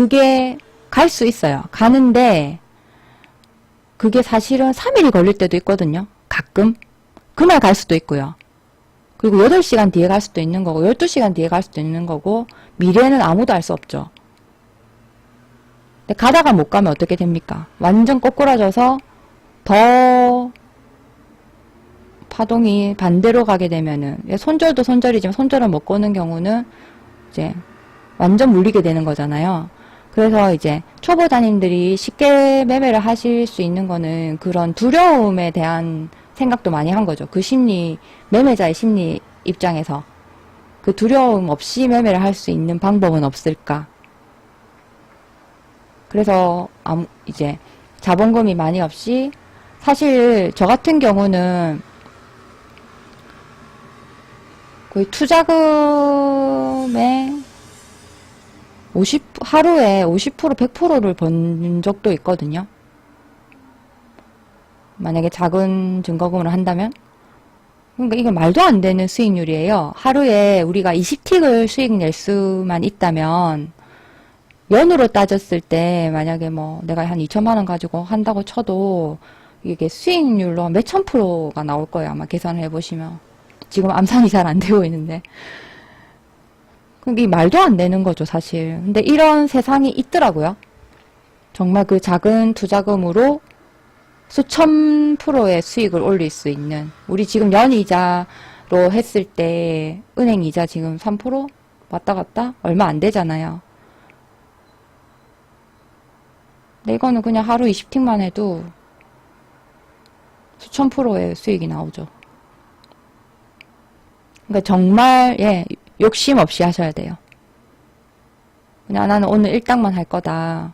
그게 갈 수 있어요. 가는데 그게 사실은 3일이 걸릴 때도 있거든요. 가끔. 그날 갈 수도 있고요. 그리고 8시간 뒤에 갈 수도 있는 거고 12시간 뒤에 갈 수도 있는 거고 미래는 아무도 알 수 없죠. 근데 가다가 못 가면 어떻게 됩니까? 완전 꼬꾸라져서 더 파동이 반대로 가게 되면은 예, 손절도 손절이지만 손절을 못 거는 경우는 이제 완전 물리게 되는 거잖아요. 그래서 이제 초보자님들이 쉽게 매매를 하실 수 있는 거는 그런 두려움에 대한 생각도 많이 한 거죠. 그 심리, 매매자의 심리 입장에서 그 두려움 없이 매매를 할 수 있는 방법은 없을까? 그래서 아무 이제 자본금이 많이 없이 사실 저 같은 경우는 거의 투자금의 50 하루에 50% 100%를 번 적도 있거든요. 만약에 작은 증거금을 한다면 그러니까 이게 말도 안 되는 수익률이에요. 하루에 우리가 20틱을 수익 낼 수만 있다면 연으로 따졌을 때 만약에 뭐 내가 한 2천만 원 가지고 한다고 쳐도 이게 수익률로 몇천 프로가 나올 거예요. 아마 계산을 해보시면 지금 암산이 잘 안 되고 있는데 그게 말도 안 되는 거죠, 사실. 근데 이런 세상이 있더라고요. 정말 그 작은 투자금으로 수천 프로의 수익을 올릴 수 있는 우리 지금 연이자로 했을 때 은행 이자 지금 3% 왔다 갔다 얼마 안 되잖아요. 근데 이거는 그냥 하루 20틱만 해도 수천 프로의 수익이 나오죠. 그러니까 정말 예 욕심 없이 하셔야 돼요. 그냥 나는 오늘 일당만 할 거다.